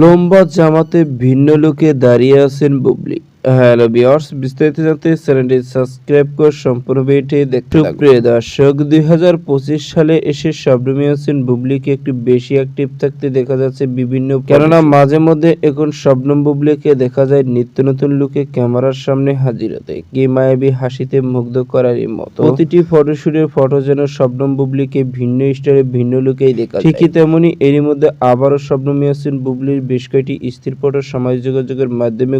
লম্বা জামাতে ভিন্ন লোকে দাঁড়িয়ে আছেন বুবলি। হ্যালো বিয়ার্স বিস্তারিত জানতে চ্যানেলটি সাবস্ক্রাইব করে সম্পূর্ণ ভিডিওটি দেখতে থাকুন। প্রিয় দর্শক দুই হাজার পঁচিশ সালে এসে শবনমী হোসেন বুবলিকে একটু বেশি অ্যাক্টিভ থাকতে দেখা যাচ্ছে বিভিন্ন কেননা মাঝে মধ্যে এখন শবনম বুবলিকে দেখা যায় নিত্য নতুন লুকে ক্যামেরার সামনে হাজির হতে কি মায়াবী হাসিতে মুগ্ধ করারই মতো প্রতিটি ফটোশুটের ফটো যেন শবনম বুবলিকে ভিন্ন স্টাইলে ভিন্ন লুকেই দেখা যায়। ঠিকই তেমনি এরই মধ্যে আবারও শবনম ইয়াসিন বুবলির বেশ কয়েকটি স্থির ফটো সমাজ যোগাযোগের মাধ্যমে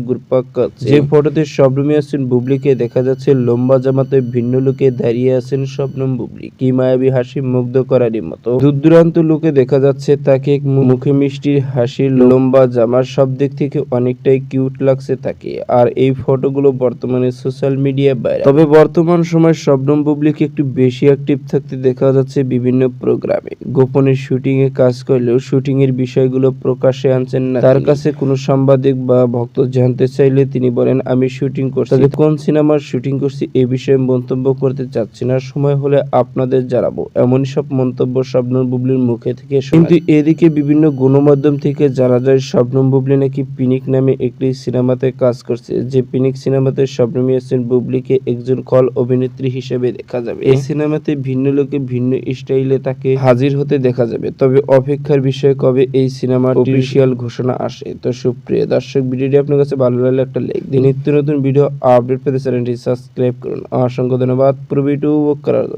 খাচ্ছে যে ফটোতে শবনম ইয়াসিন বুবলিকে দেখা যাচ্ছে। লম্বা জামাতে ভিন্ন লুকে দাঁড়িয়ে আছেন শবনম বুবলি। কি মায়াবী হাসি মুগ্ধ করারই মতো। দূর দূরান্ত লুকে দেখা যাচ্ছে তাকে মুখে মিষ্টির হাসি, লম্বা জামার সব দিক থেকে অনেকটাই কিউট লাগছে তাকে। আর এই ফটোগুলো বর্তমানে সোশ্যাল মিডিয়ায় বাইরে তবে বর্তমান সময় শবনম বুবলিকে একটু বেশি অ্যাক্টিভ থাকতে দেখা যাচ্ছে বিভিন্ন প্রোগ্রামে। গোপনে শুটিং এ কাজ করলেও শুটিং এর বিষয়গুলো প্রকাশে আনছেন না তার কাছে কোনো সাংবাদিক বা ভক্ত জানতে চাইলে তিনি বলেন আমি শুটিং করছি। কোন সিনেমার শুটিং করছি এ বিষয়ে মন্তব্য করতে চাচ্ছি না। সময় হলে আপনাদের জানাব। এমন সব মন্তব্য শবনম বুবলির মুখে থেকে কিন্তু এদিকে বিভিন্ন গণমাধ্যম থেকে জানা যায় শবনম বুবলি নাকি পিনিক নামে একটি সিনেমাতে কাজ করছে। যে পিনিক সিনেমাতে শবনম ইয়াসিন বুবলিকে একজন কল অভিনেত্রী হিসেবে দেখা যাবে। এই সিনেমাতে ভিন্ন লোকে ভিন্ন স্টাইলে তাকে হাজির হতে দেখা যাবে। তবে অপেক্ষার বিষয় কবে এই সিনেমার অফিসিয়াল ঘোষণা আসে? তো সুপ্রিয় দর্শক ভিডিওটি আপনার কাছে ভালো লাগলে একটা লাইক নিত্য নতুন ভিডিও আপডেট পেতে চ্যানেলটি সাবস্ক্রাইব করুন। অসংখ্য ধন্যবাদ। পুরো ভিডিও করার জন্য।